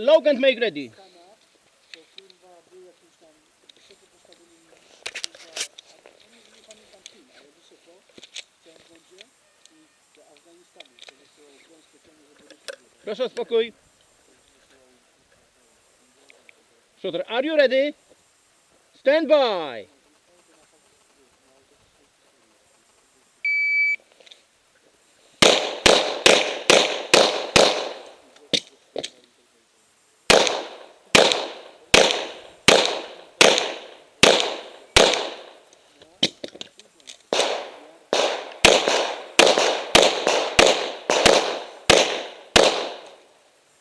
lock and make ready. Proszę o spokój. Shooter, are you ready? Stand by.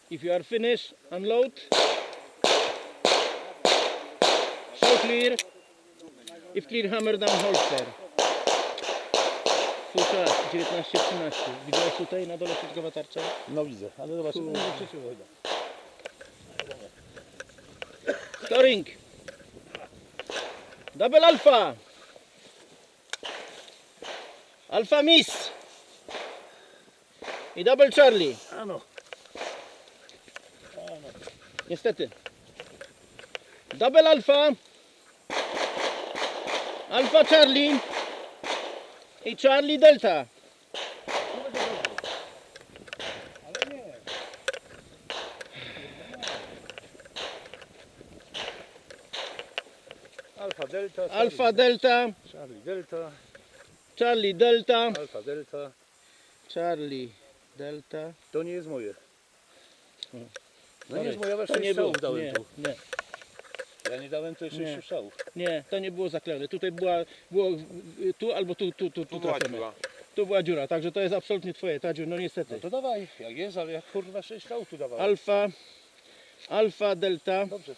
If you are finished, unload. Show clear. If clear, hammer down holster. Czas, 19-13. Widziałeś tutaj na dole środkowa tarcza? No widzę, ale zobaczymy. Scoring. Double alpha. Alpha miss. I double Charlie. Ano. Niestety. Double alfa. Alfa Charlie. I Charlie Delta. Alfa Delta. Alfa Delta. Charlie Delta. Charlie Delta. Alfa Delta. Charlie Delta. To nie jest moje. No nie ale to 6 nie było. dałem Nie, tu. nie, Ja nie dałem tu jeszcze Nie. 6 strzałów. nie, to nie było zaklejone. Tutaj była, było y, tu albo tu, tu, tu, tu Tu była trafione. dziura. Tu była dziura, także to jest absolutnie twoje, ta dziura, no niestety. No to dawaj, jak jest, ale jak kurwa 6 strzałów tu dawałem. Alfa, Alfa Delta. Dobrze.